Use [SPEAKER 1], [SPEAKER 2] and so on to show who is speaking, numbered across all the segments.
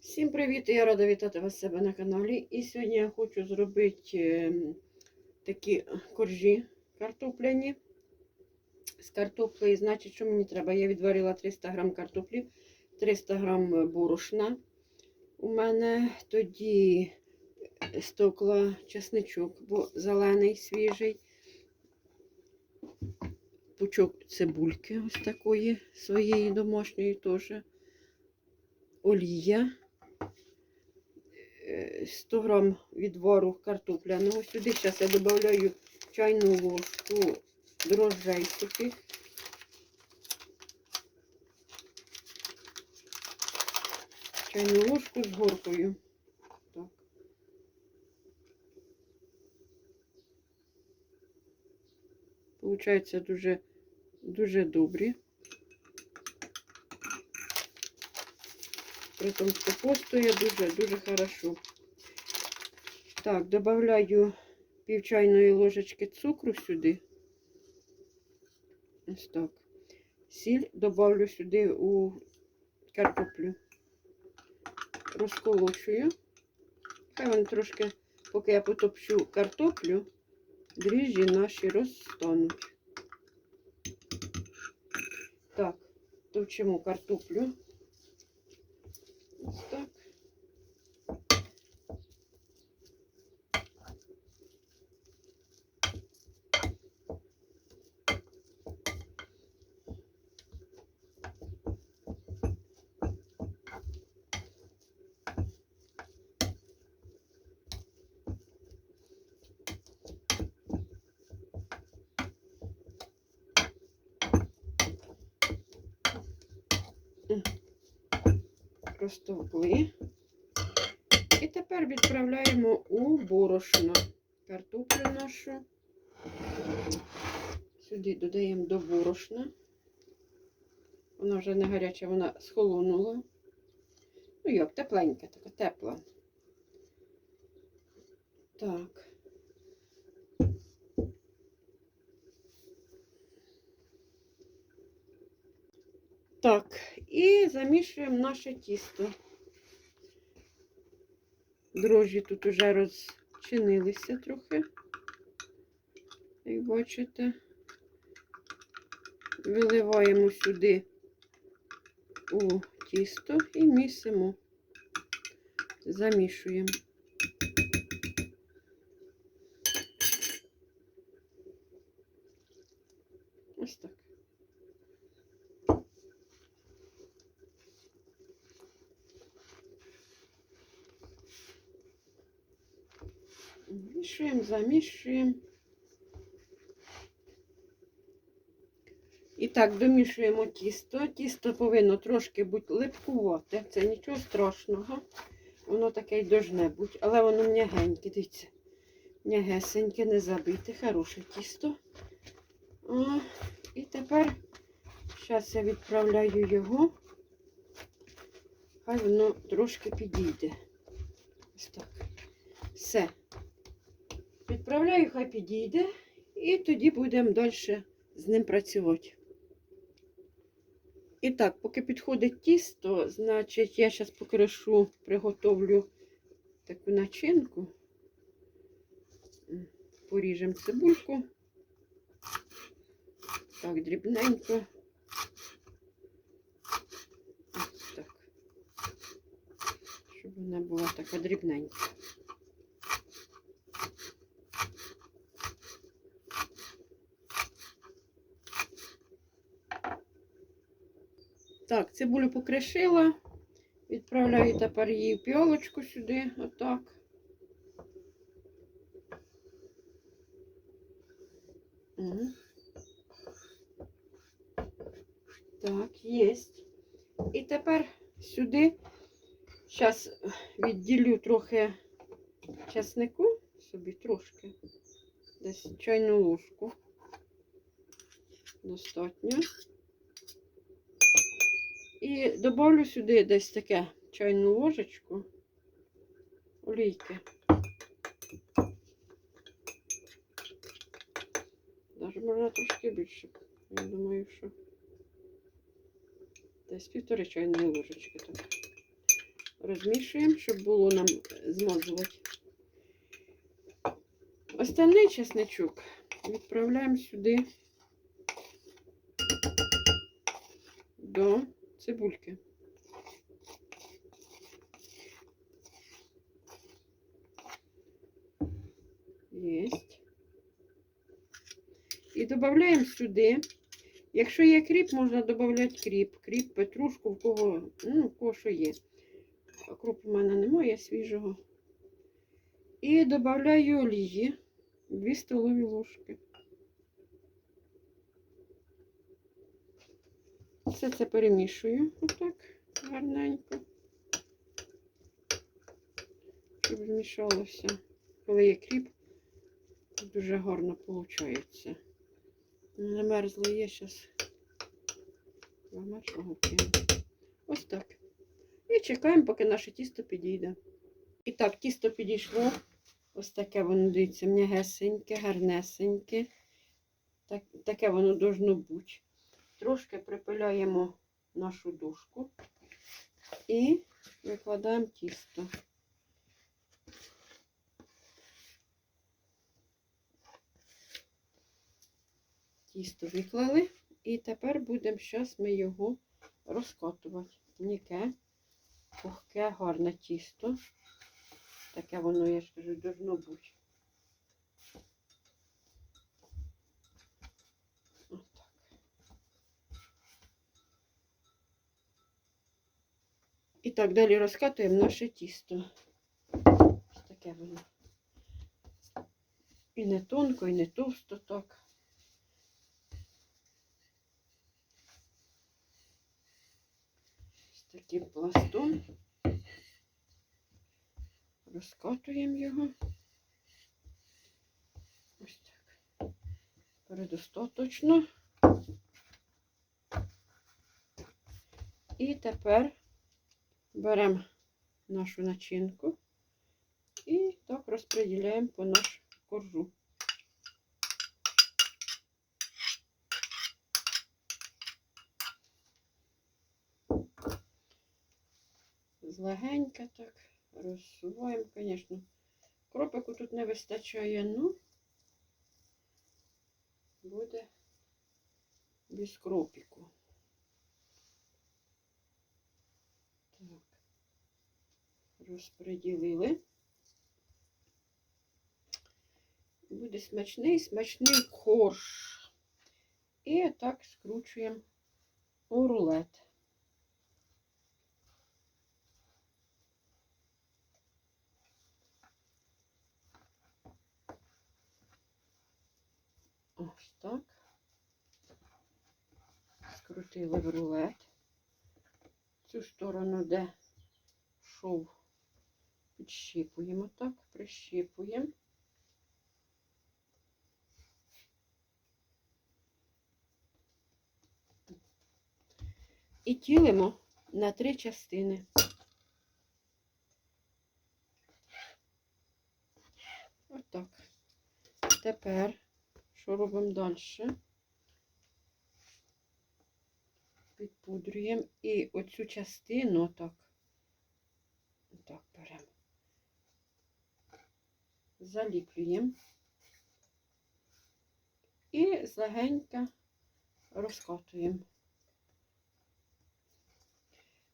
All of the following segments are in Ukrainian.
[SPEAKER 1] Всім привіт! Я рада вітати вас себе на каналі. І сьогодні я хочу зробити ем, такі коржі картопляні з картоплею. Значить, що мені треба? Я відварила 300 грам картоплі, 300 грам борошна. У мене тоді стокла чесничок, бо зелений, свіжий. Пучок цибульки ось такої своєї домашньої теж. Олія. Е, 100 грам відвару картопляного. Сюди зараз я додаю чайну ложку дрожжей сухих. Чайну ложку з горкою. Получається дуже, дуже добрі. При тому, що постоє дуже-дуже хорошо. Так, додаю пів чайної ложечки цукру сюди. Ось так. Сіль додавлю сюди у картоплю. Розколочую. Хай вони трошки, поки я потопчу картоплю, дріжджі наші розстануть. Так, товчимо картоплю. Ось так. Розтовкли. І тепер відправляємо у борошно картоплю нашу. Сюди додаємо до борошна. Вона вже не гаряча, вона схолонула. Ну як, тепленька, така тепла. Так. Так, і замішуємо наше тісто. Дрожжі тут уже розчинилися трохи, як бачите. Виливаємо сюди у тісто і місимо, замішуємо. Ось так. Мішуємо, замішуємо. І так, домішуємо тісто. Тісто повинно трошки бути липкувати. Це нічого страшного. Воно таке й должне бути. Але воно м'ягеньке, дивіться. М'ягесеньке, не забите, хороше тісто. О, і тепер зараз я відправляю його. Хай воно трошки підійде. Ось так. Все. Відправляю, хай підійде, і тоді будемо далі з ним працювати. І так, поки підходить тісто, значить, я зараз покришу, приготовлю таку начинку. Поріжемо цибульку. Так, дрібненько. Ось так. Щоб вона була така дрібненька. Так, цибулю покришила. Відправляю тепер її в піолочку сюди, отак. Так, єсть. І тепер сюди зараз відділю трохи часнику, собі трошки, десь чайну ложку. Достатньо. І добавлю сюди десь таке чайну ложечку олійки. Даже можна трошки більше. Я думаю, що десь півтори чайної ложечки так розмішуємо, щоб було нам змазувати. Остальний чесничок відправляємо сюди до цибульки. Єсть. І додаємо сюди. Якщо є кріп, можна додати кріп. Кріп, петрушку, в кого, ну, в кого що є. Кроп у мене немає свіжого. І додаю олії 2 столові ложки. Все це перемішую отак гарненько, щоб змішалося. Коли є кріп, дуже гарно виходить. Замерзло є зараз. Замерзлого вкину. Ось так. І чекаємо, поки наше тісто підійде. І так, тісто підійшло. Ось таке воно, дивіться, м'ягесеньке, гарнесеньке. Так, таке воно должно бути. Трошки припиляємо нашу дужку і викладаємо тісто. Тісто виклали. І тепер будемо, зараз ми його розкатувати. М'яке, пухке, гарне тісто. Таке воно, я ж кажу, должно бути. Так, далі розкатуємо наше тісто. Ось таке воно. І не тонко, і не товсто так. Ось таким пластом. Розкатуємо його. Ось так. Передостаточно. І тепер беремо нашу начинку і так розподіляємо по наш коржу. Злегенько так розсуваємо, звісно. Кропику тут не вистачає, ну буде без кропіку. Розподілили. Буде смачний, смачний корж. І так скручуємо у рулет. Ось так. Скрутили в рулет. Цю сторону, де шов, підщипуємо так, прищипуємо. І ділимо на три частини. Отак. Тепер що робимо далі? Підпудрюємо і оцю частину отак, отак беремо, заліплюємо і злегенько розкатуємо.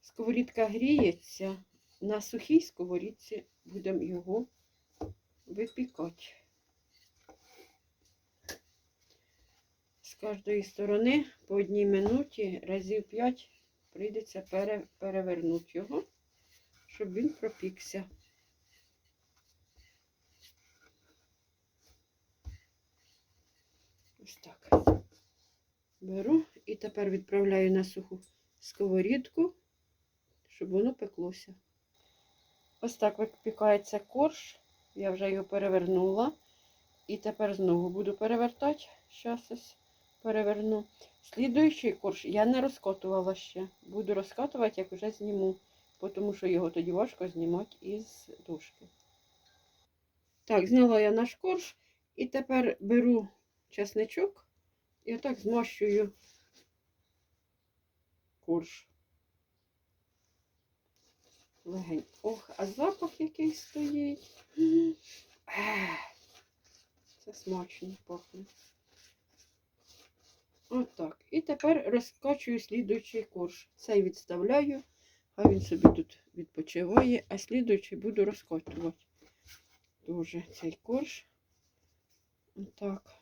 [SPEAKER 1] Сковорідка гріється, на сухій сковорідці будемо його випікати. З кожної сторони по одній минуті разів 5 прийдеться перевернути його, щоб він пропікся. Ось так. Беру і тепер відправляю на суху сковорідку, щоб воно пеклося. Ось так випікається корж. Я вже його перевернула. І тепер знову буду перевертати. Щас ось переверну. Слідуючий корж я не розкотувала ще. Буду розкатувати, як вже зніму, тому що його тоді важко знімати із дужки. Так, зняла я наш корж. І тепер беру чесничок і отак змащую корж. легень. Ох, а запах який стоїть. Це смачно пахне. Отак. І тепер розкачую слідуючий корж. Цей відставляю, хай він собі тут відпочиває, а слідуючий буду розкачувати. Дуже цей корж. Отак.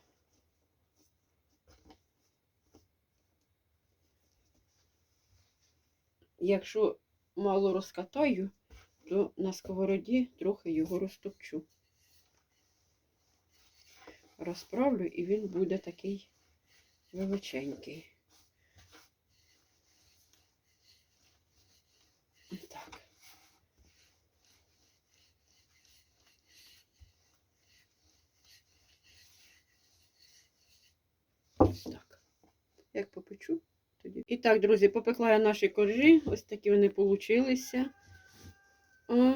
[SPEAKER 1] Якщо мало розкатаю, то на сковороді трохи його розтопчу. Розправлю і він буде такий величенький. Так. Ось так. Як попечу, тоді. І так, друзі, попекла я наші коржі. Ось такі вони получилися. О,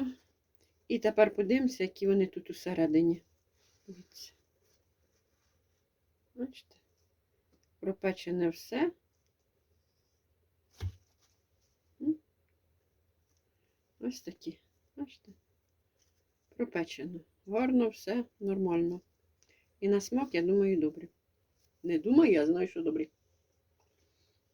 [SPEAKER 1] і тепер подивимося, які вони тут усередині. Дивіться. Бачите? Пропечене все. Ось такі. Бачите? Пропечено. Гарно, все нормально. І на смак, я думаю, добре. Не думаю, я знаю, що добрі.